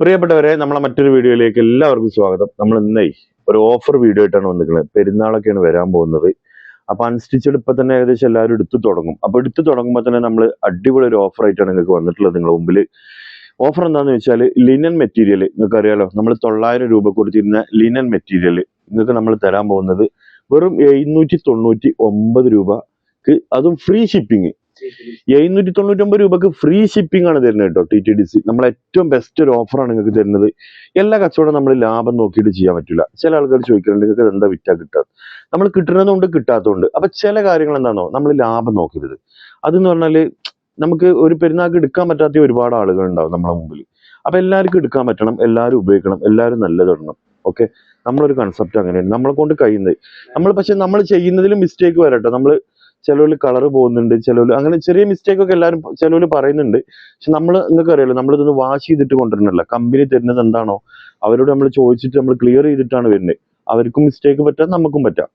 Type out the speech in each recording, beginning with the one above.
പ്രിയപ്പെട്ടവരെ നമ്മളെ മറ്റൊരു വീഡിയോയിലേക്ക് എല്ലാവർക്കും സ്വാഗതം. നമ്മൾ ഇന്നേ ഒരു ഓഫർ വീഡിയോ ആയിട്ടാണ് വന്നിരിക്കുന്നത്. പെരുന്നാളൊക്കെയാണ് വരാൻ പോകുന്നത്. അപ്പൊ അൺസ്റ്റിച്ചഡ് ഇപ്പൊ തന്നെ ഏകദേശം എല്ലാവരും എടുത്തു തുടങ്ങും. അപ്പൊ എടുത്തു തുടങ്ങുമ്പോൾ തന്നെ നമ്മൾ അടിപൊളി ഒരു ഓഫർ ആയിട്ടാണ് നിങ്ങൾക്ക് വന്നിട്ടുള്ളത് നിങ്ങളുടെ മുമ്പിൽ ഓഫർ എന്താന്ന് വെച്ചാൽ ലിനൻ മെറ്റീരിയൽ നിങ്ങൾക്ക് അറിയാലോ നമ്മൾ തൊള്ളായിരം രൂപ കൊടുത്തിരുന്ന ലിനൻ മെറ്റീരിയൽ നിങ്ങൾക്ക് നമ്മൾ തരാൻ പോകുന്നത് വെറും എഴുന്നൂറ്റി തൊണ്ണൂറ്റി ഒമ്പത് രൂപക്ക് അതും ഫ്രീ ഷിപ്പിംഗ് എഴുന്നൂറ്റി തൊണ്ണൂറ്റി ഒമ്പത് രൂപക്ക് ഫ്രീ ഷിപ്പിംഗ് ആണ് തരുന്നത് കേട്ടോ ടി ടി ഡി സി നമ്മൾ ഏറ്റവും ബെസ്റ്റ് ഒരു ഓഫറാണ് നിങ്ങൾക്ക് തരുന്നത്. എല്ലാ കച്ചവടം നമ്മൾ ലാഭം നോക്കിയിട്ട് ചെയ്യാൻ പറ്റില്ല ചില ആൾക്കാർ ചോദിക്കുന്നുണ്ട് നിങ്ങൾക്ക് എന്താ വിറ്റാ കിട്ടാത്ത നമ്മൾ കിട്ടുന്നതുകൊണ്ട് കിട്ടാത്തതുകൊണ്ട്. അപ്പൊ ചില കാര്യങ്ങൾ എന്താണോ നമ്മൾ ലാഭം നോക്കരുത്. അതെന്ന് പറഞ്ഞാൽ നമുക്ക് ഒരു പെരുന്നാൾക്ക് എടുക്കാൻ പറ്റാത്ത ഒരുപാട് ആളുകൾ ഉണ്ടാവും നമ്മളെ മുമ്പിൽ അപ്പൊ എല്ലാവർക്കും എടുക്കാൻ പറ്റണം എല്ലാവരും ഉപയോഗിക്കണം എല്ലാവരും നല്ലത് ഇടണം. ഓക്കെ? നമ്മളൊരു കൺസെപ്റ്റ് അങ്ങനെയാണ്. നമ്മളെ കൊണ്ട് കഴിയുന്നത്. നമ്മൾ പക്ഷെ നമ്മൾ ചെയ്യുന്നതിൽ മിസ്റ്റേക്ക് വരട്ടെ. നമ്മൾ ചിലവർ കളർ പോകുന്നുണ്ട് ചിലവർ അങ്ങനെ ചെറിയ മിസ്റ്റേക്ക് ഒക്കെ എല്ലാവരും ചിലവർ പറയുന്നുണ്ട്. പക്ഷെ നമ്മൾ നിങ്ങൾക്ക് അറിയാലോ നമ്മളിതൊന്ന് വാഷ് ചെയ്തിട്ട് കൊണ്ടുവരുന്നില്ല കമ്പനി തരുന്നത് എന്താണോ അവരോട് നമ്മൾ ചോദിച്ചിട്ട് നമ്മൾ ക്ലിയർ ചെയ്തിട്ടാണ് വരുന്നത് അവർക്കും മിസ്റ്റേക്ക് പറ്റാം നമുക്കും പറ്റാം.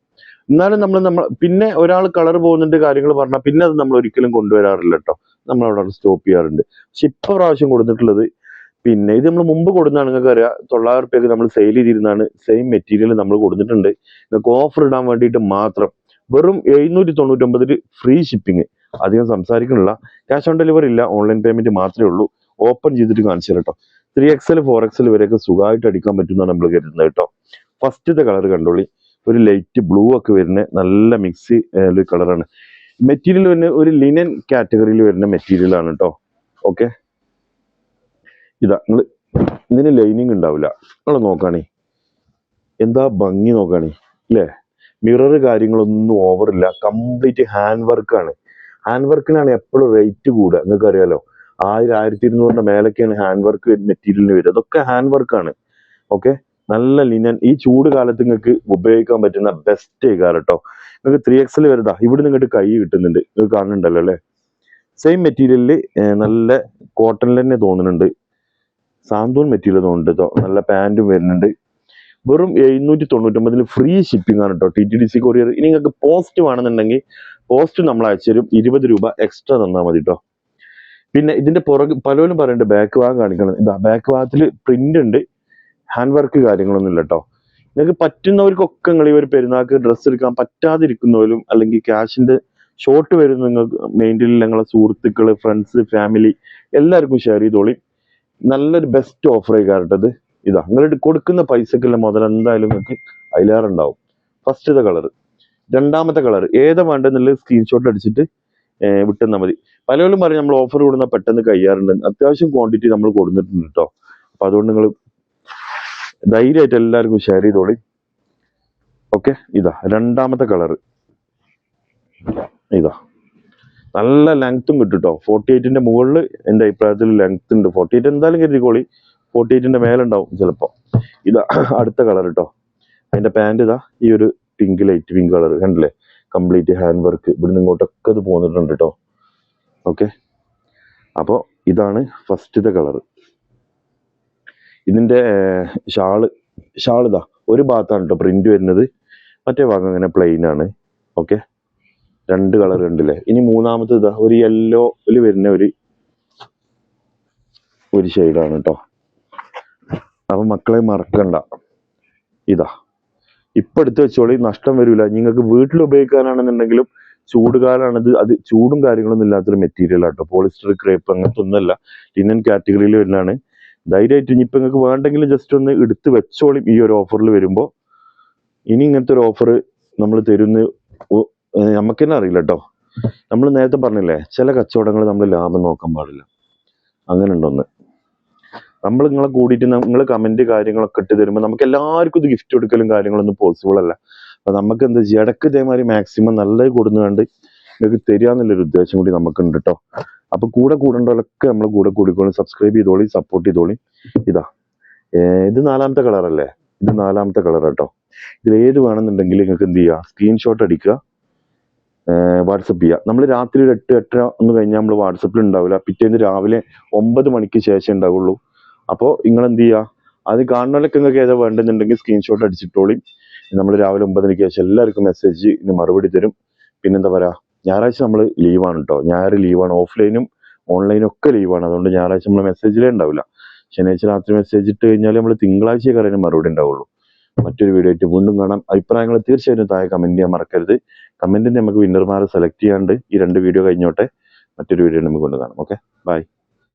എന്നാലും നമ്മൾ നമ്മൾ പിന്നെ ഒരാൾ കളർ പോകുന്നുണ്ട് കാര്യങ്ങൾ പറഞ്ഞാൽ പിന്നെ അത് നമ്മൾ ഒരിക്കലും കൊണ്ടുവരാറില്ല കേട്ടോ നമ്മൾ അവിടെ സ്റ്റോപ്പ് ചെയ്യാറുണ്ട്. പക്ഷെ ഇപ്പൊ പ്രാവശ്യം കൊടുത്തിട്ടുള്ളത് പിന്നെ ഇത് നമ്മൾ മുമ്പ് കൊടുക്കുന്ന നിങ്ങൾക്ക് അറിയാം തൊള്ളായിരം റുപ്യക്ക് നമ്മൾ സെയിൽ ചെയ്തിരുന്നാണ് സെയിം മെറ്റീരിയൽ നമ്മൾ കൊടുത്തിട്ടുണ്ട്. നിങ്ങൾക്ക് ഓഫർ ഇടാൻ വേണ്ടിയിട്ട് മാത്രം. വെറും എഴുന്നൂറ്റി തൊണ്ണൂറ്റൊമ്പതിൽ ഫ്രീ ഷിപ്പിംഗ് അധികം സംസാരിക്കണില്ല. ക്യാഷ് ഓൺ ഡെലിവറി ഇല്ല. ഓൺലൈൻ പേയ്മെന്റ് മാത്രമേ ഉള്ളൂ. ഓപ്പൺ ചെയ്തിട്ട് കാണിച്ചു കേട്ടോ ത്രീ എക്സൽ ഫോർ എക്സൽ വരെയൊക്കെ സുഖമായിട്ട് അടിക്കാൻ പറ്റുന്നതാണ് നമ്മൾ കരുതുന്നത് കേട്ടോ ഫസ്റ്റത്തെ കളർ കണ്ടോളി. ഒരു ലൈറ്റ് ബ്ലൂ ഒക്കെ വരുന്ന നല്ല മിക്സ് ഒരു കളറാണ് മെറ്റീരിയൽ വരുന്ന ഒരു ലിനൻ കാറ്റഗറിയിൽ വരുന്ന മെറ്റീരിയൽ ആണ് കേട്ടോ ഓക്കെ ഇതാ നിങ്ങൾ ഇതിന് ലൈനിങ് ഉണ്ടാവില്ല. നിങ്ങൾ നോക്കാണേ. എന്താ ഭംഗി നോക്കാണേ. അല്ലേ മിറർ കാര്യങ്ങളൊന്നും ഓവറില്ല കംപ്ലീറ്റ് ഹാൻഡ് വർക്കാണ് ഹാൻഡ് വർക്കിനാണ് എപ്പോഴും റേറ്റ് കൂടുക. നിങ്ങൾക്ക് അറിയാലോ ആയിരം ആയിരത്തി ഇരുന്നൂറിന്റെ മേലൊക്കെയാണ് ഹാൻഡ് വർക്ക് മെറ്റീരിയലിന് വരിക. അതൊക്കെ ഹാൻഡ് വർക്കാണ് ഓക്കെ നല്ല ലിനൻ ഈ ചൂട് കാലത്ത് നിങ്ങൾക്ക് ഉപയോഗിക്കാൻ പറ്റുന്ന ബെസ്റ്റ് കാലം കേട്ടോ നിങ്ങൾക്ക് ത്രീ എക്സൽ വരുതാ ഇവിടെ നിങ്ങൾക്ക് കൈ കിട്ടുന്നുണ്ട്. നിങ്ങൾക്ക് കാണുന്നുണ്ടല്ലോ അല്ലേ? സെയിം മെറ്റീരിയലിൽ നല്ല കോട്ടണിൽ തന്നെ തോന്നുന്നുണ്ട്. സാന്തൂൺ മെറ്റീരിയൽ തോന്നുന്നുണ്ട് നല്ല പാന്റും വരുന്നുണ്ട്. വെറും എഴുന്നൂറ്റി തൊണ്ണൂറ്റൊമ്പതിൽ ഫ്രീ ഷിപ്പിംഗ് ആണ് കേട്ടോ T T D C courier ഇനി നിങ്ങൾക്ക് പോസ്റ്റ് വേണമെന്നുണ്ടെങ്കിൽ പോസ്റ്റ് നമ്മൾ അയച്ചു തരും. രൂപ എക്സ്ട്രാ തന്നാൽ മതി കേട്ടോ പിന്നെ ഇതിന്റെ പുറകെ പലരും പറയുന്നുണ്ട് ബാക്ക് ഭാഗം കാണിക്കണം. ഇതാ ബാക്ക് ഭാഗത്തിൽ പ്രിന്റ് ഉണ്ട്. ഹാൻഡ് വർക്ക് കാര്യങ്ങളൊന്നും ഇല്ല കേട്ടോ നിങ്ങൾക്ക് പറ്റുന്നവർക്കൊക്കെ നിങ്ങൾ ഈ ഒരു പെരുന്നാൾക്ക് ഡ്രസ്സ് എടുക്കാൻ പറ്റാതിരിക്കുന്നവരും അല്ലെങ്കിൽ ക്യാഷിന്റെ ഷോർട്ട് വരുന്ന നിങ്ങൾക്ക് മെയിന്റിൽ ഞങ്ങളെ സുഹൃത്തുക്കൾ ഫ്രണ്ട്സ് ഫാമിലി എല്ലാവർക്കും ഷെയർ ചെയ്തോളി. നല്ലൊരു ബെസ്റ്റ് ഓഫർ ആയിക്കാറട്ടത് ഇതാ നിങ്ങൾ കൊടുക്കുന്ന പൈസക്കുള്ള മുതൽ എന്തായാലും നിങ്ങൾക്ക് അതിലേറുണ്ടാവും ഫസ്റ്റത്തെ കളർ രണ്ടാമത്തെ കളർ ഏതാ വേണ്ടെന്നുള്ള സ്ക്രീൻഷോട്ട് അടിച്ചിട്ട് വിട്ടെന്നാൽ മതി. പലരും പറയും നമ്മൾ ഓഫർ കൊടുന്ന പെട്ടെന്ന് കഴിയാറുണ്ട് അത്യാവശ്യം ക്വാണ്ടിറ്റി നമ്മൾ കൊടുത്തിട്ടുണ്ട് കേട്ടോ അപ്പൊ അതുകൊണ്ട് നിങ്ങൾ ധൈര്യമായിട്ട് എല്ലാവർക്കും ഷെയർ ചെയ്തോളി. ഓക്കെ ഇതാ രണ്ടാമത്തെ കളർ ഇതാ. നല്ല ലെങ്ത്തും കിട്ടും കേട്ടോ ഫോർട്ടി ന്റെ മുകളിൽ എന്റെ അഭിപ്രായത്തിൽ ലെങ്ത് ഉണ്ട്. ഫോർട്ടി എയ്റ്റ് എന്തായാലും കരുതിക്കോളി. ഫോർട്ടി എയ്റ്റിന്റെ മേലുണ്ടാവും ചിലപ്പോൾ ഇതാ അടുത്ത കളർ കേട്ടോ അതിന്റെ പാന്റ് ഇതാ ഈ ഒരു പിങ്ക് ലൈറ്റ് പിങ്ക് കളർ കണ്ടില്ലേ? കംപ്ലീറ്റ് ഹാൻഡ് വർക്ക് ഇവിടുന്ന് ഇങ്ങോട്ടൊക്കെ ഇത് പോന്നിട്ടുണ്ട് കേട്ടോ ഓക്കെ അപ്പോൾ ഇതാണ് ഫസ്റ്റത്തെ കളർ. ഇതിന്റെ ഷാൾ ഷാൾ ഇതാ ഒരു ഭാഗത്താണ് കേട്ടോ പ്രിന്റ് വരുന്നത്. മറ്റേ ഭാഗം അങ്ങനെ പ്ലെയിൻ ആണ്. ഓക്കെ രണ്ട് കളർ ഉണ്ടല്ലേ ഇനി മൂന്നാമത്തെ ഇതാ ഒരു യെല്ലോയിൽ വരുന്ന ഒരു ഒരു ഷെയ്ഡാണ് കേട്ടോ അപ്പൊ മക്കളെ മറക്കണ്ട. ഇതാ. ഇപ്പൊ എടുത്ത് വെച്ചോളി നഷ്ടം വരില്ല നിങ്ങൾക്ക് വീട്ടിൽ ഉപയോഗിക്കാനാണെന്നുണ്ടെങ്കിലും ചൂടുകാലാണിത് അത് ചൂടും കാര്യങ്ങളൊന്നും ഇല്ലാത്തൊരു മെറ്റീരിയൽ ആട്ടോ. പോളിസ്റ്റർ ക്രേപ്പ് അങ്ങനത്തെ ഒന്നല്ല ലിനൻ കാറ്റഗറിയിൽ വരുന്നതാണ്. ധൈര്യമായിട്ട് ഇനിയിപ്പോൾ നിങ്ങൾക്ക് വേണ്ടെങ്കിലും ജസ്റ്റ് ഒന്ന് എടുത്ത് വെച്ചോളി ഈ ഒരു ഓഫറിൽ വരുമ്പോൾ ഇനി ഇങ്ങനത്തെ ഒരു ഓഫർ നമ്മൾ തരുന്ന നമുക്ക് തന്നെ അറിയില്ല കേട്ടോ നമ്മൾ നേരത്തെ പറഞ്ഞില്ലേ ചില കച്ചവടങ്ങൾ നമ്മൾ ലാഭം നോക്കാൻ പാടില്ല. അങ്ങനെ ഉണ്ടോന്ന്. നമ്മൾ നിങ്ങളെ കൂടിയിട്ട് നിങ്ങൾ കമന്റ് കാര്യങ്ങളൊക്കെ ഇട്ട് തരുമ്പോൾ നമുക്ക് എല്ലാവർക്കും ഇത് ഗിഫ്റ്റ് കൊടുക്കലും കാര്യങ്ങളൊന്നും പോസിബിൾ അല്ല. അപ്പൊ നമുക്ക് എന്താ ചെയ്യുക ഇടയ്ക്ക് ഇതേമാതിരി മാക്സിമം നല്ലത് കൊടുന്നുകൊണ്ട് നിങ്ങൾക്ക് തരികയെന്നുള്ളൊരു ഉദ്ദേശം കൂടി നമുക്കുണ്ട് കേട്ടോ അപ്പൊ കൂടെ കൂടേണ്ടവരൊക്കെ നമ്മൾ കൂടെ കൂടിക്കോളും. Subscribe ചെയ്തോളി support ചെയ്തോളി. ഇതാ. ഇത് നാലാമത്തെ കളർ അല്ലേ? ഇത് നാലാമത്തെ കളർ കേട്ടോ ഇതിൽ ഏത് വേണമെന്നുണ്ടെങ്കിൽ നിങ്ങൾക്ക് എന്ത് ചെയ്യുക സ്ക്രീൻഷോട്ട് അടിക്കുക. വാട്സപ്പ് ചെയ്യുക നമ്മൾ രാത്രി ഒരു എട്ട് എട്ടര ഒന്ന് കഴിഞ്ഞാൽ നമ്മൾ വാട്സപ്പിൽ ഉണ്ടാവില്ല. പിറ്റേന്ന് രാവിലെ ഒമ്പത് മണിക്ക് ശേഷം ഉണ്ടാവുള്ളൂ. അപ്പോൾ നിങ്ങൾ എന്ത് ചെയ്യുക അത് കാണുന്നവരൊക്കെ നിങ്ങൾക്ക് ഏതാ വേണ്ടെന്നുണ്ടെങ്കിൽ സ്ക്രീൻഷോട്ട് അടിച്ചിട്ടോളി. നമ്മൾ രാവിലെ ഒമ്പതിനക്ക് ശേഷം എല്ലാവർക്കും മെസ്സേജ് ഇനി മറുപടി തരും. പിന്നെന്താ പറയാ? ഞായറാഴ്ച നമ്മൾ ലീവാണ് കേട്ടോ ഞായർ ലീവാണ് ഓഫ്ലൈനും ഓൺലൈനും ഒക്കെ ലീവാണ് അതുകൊണ്ട് ഞായറാഴ്ച നമ്മൾ മെസ്സേജിലേ ഉണ്ടാവില്ല ശനിയാഴ്ച രാത്രി മെസ്സേജ് ഇട്ട് കഴിഞ്ഞാൽ നമ്മൾ തിങ്കളാഴ്ച കാര്യം മറുപടി ഉണ്ടാവുള്ളൂ മറ്റൊരു വീഡിയോ ആയിട്ട് വീണ്ടും കാണാം. അഭിപ്രായങ്ങൾ തീർച്ചയായിട്ടും താഴെ കമന്റ് ചെയ്യാൻ മറക്കരുത്. കമന്റിന് നമുക്ക് വിന്നർമാരെ സെലക്ട് ചെയ്യാണ്ട് ഈ രണ്ട് വീഡിയോ കഴിഞ്ഞോട്ടെ മറ്റൊരു വീഡിയോ നമുക്ക് കൊണ്ട് കാണാം. Okay bye